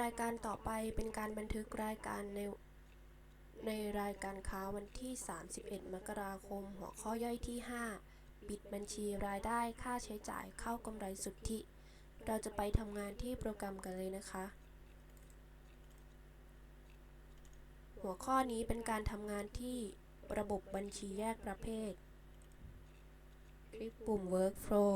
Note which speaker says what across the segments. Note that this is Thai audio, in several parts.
Speaker 1: รายการต่อไปเป็นการบันทึกรายการในในรายการค้าวันที่ 31 มกราคม หัวข้อย่อยที่5ปิดบัญชีรายได้ค่าใช้จ่ายเข้ากำไรสุทธิ เราจะไปทำงานที่โปรแกรมกันเลยนะคะ หัวข้อนี้เป็นการทำงานที่ระบบบัญชีแยกประเภท คลิกปุ่ม Workflow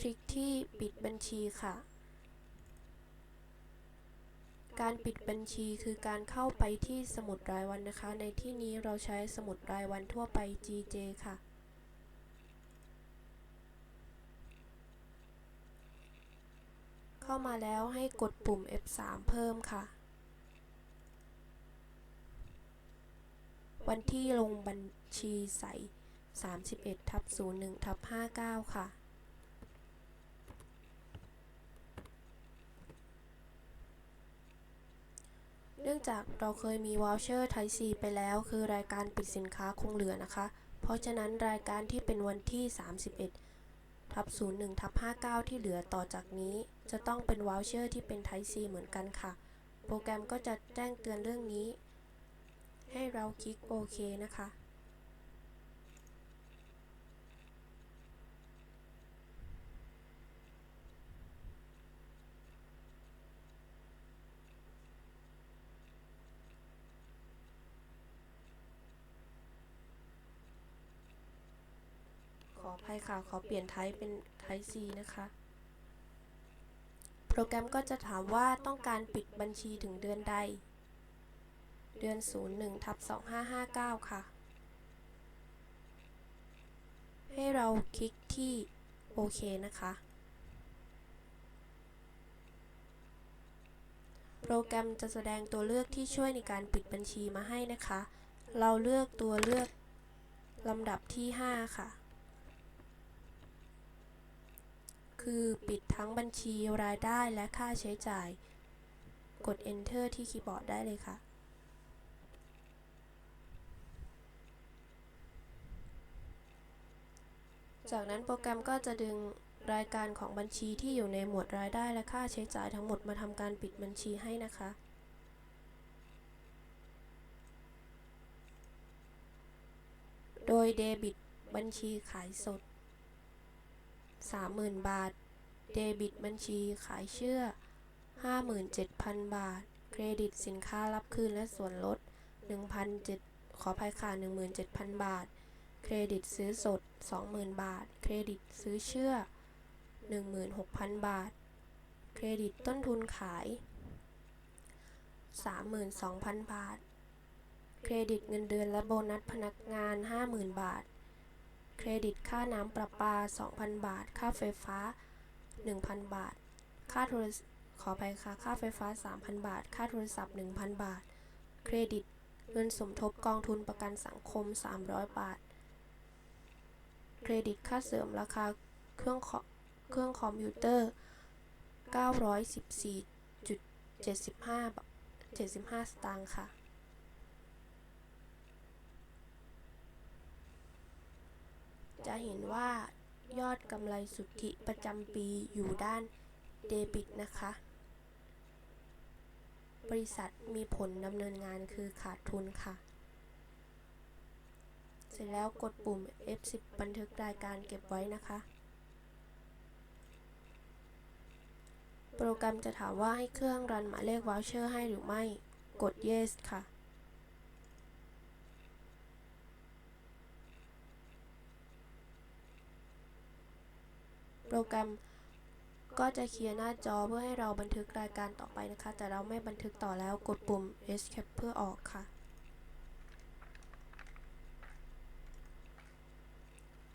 Speaker 1: คลิกที่ปิดบัญชีค่ะ การปิดบัญชีคือการเข้าไปที่สมุดรายวันนะคะ ในที่นี้เราใช้สมุดรายวันทั่วไป GJ ค่ะเข้ามาแล้วให้กดปุ่ม F3 เพิ่มค่ะ วันที่ลงบัญชีใส่ 31ทับ01ทับ59 ค่ะ เนื่องจากเราเคยมีวอลเชอร์ไทซีไปแล้ว คือรายการปิดสินค้าคงเหลือนะคะ เพราะฉะนั้นรายการที่เป็นวันที่ 31ทับ01ทับ59 ที่เหลือต่อจากนี้ จะต้องเป็นวอลเชอร์ที่เป็นไทซีเหมือนกันค่ะ โปรแกรมก็จะแจ้งเตือนเรื่องนี้ ให้เราคลิกโอเคนะคะ ข ออภัยค่ะ ขอเปลี่ยนไทป์เป็นไทป์ C นะคะ โปรแกรมก็จะถามว่าต้องการปิดบัญชีถึงเดือนใด เดือน 01ทับ2559 ค่ะ ให้เราคลิกที่โอเคนะคะ โปรแกรมจะแสดงตัวเลือกที่ช่วยในการปิดบัญชีมาให้นะคะ เราเลือกตัวเลือกลำดับที่ 5 ค่ะ คือปิดทั้งบัญชีรายได้และค่าใช้จ่าย กด Enter ที่คีย์บอร์ดได้เลยค่ะ จากนั้นโปรแกรมก็จะดึงรายการของบัญชีที่อยู่ในหมวดรายได้และค่าใช้จ่ายทั้งหมดมาทำการปิดบัญชีให้นะคะโดยเดบิตบัญชีขายสด 30,000บาท เดบิตบัญชีขายเชื่อ 57,000 บาท เครดิตสินค้ารับคืนและส่วนลด 1,700ขออภัยค่ะ 17,000 บาท เครดิตซื้อสด 20,000 บาท เครดิตซื้อเชื่อ 16,000 บาท เครดิตต้นทุนขาย 32,000 บาท เครดิตเงินเดือนและโบนัสพนักงาน 50,000 บาท เครดิตค่าน้ำประปา 2,000 บาท ค่าไฟฟ้า 1,000 บาท ค่าโทรศขอไปค่ะ ค่าไฟฟ้า 3,000 บาท ค่าโทรศัพท์ 1,000 บาท เครดิต เงินสมทบกองทุนประกันสังคม 300 บาท เครดิตค่าเสริมราคาเครื่องคอเครื่องคอมพิวเตอร์ 914.75 75 สตางค์ค่ะ จะเห็นว่ายอดกำไรสุทธิประจำปีอยู่ด้านเดบิตนะคะ บริษัทมีผลดำเนินงานคือขาดทุนค่ะ เสร็จแล้วกดปุ่ม F10 บันทึกรายการเก็บไว้นะคะ โปรแกรมจะถามว่าให้เครื่องรันหมายเลขว o ลเชอร์ให้หรือไม่ กด yes ค่ะ โปรแกรมก็จะเคลียร์หน้าจอเพื่อให้เราบันทึกรายการต่อไปนะคะ แต่เราไม่บันทึกต่อแล้วกดปุ่ม escape เพื่อออกค่ะ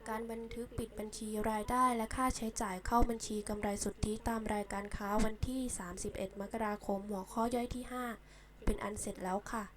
Speaker 1: การบันทึกปิดบัญชีรายได้และค่าใช้จ่ายเข้าบัญชีกำไรสุทธิตามรายการค้าวันที่ 31 มกราคม หัวข้อย่อยที่ 5 เป็นอันเสร็จแล้วค่ะ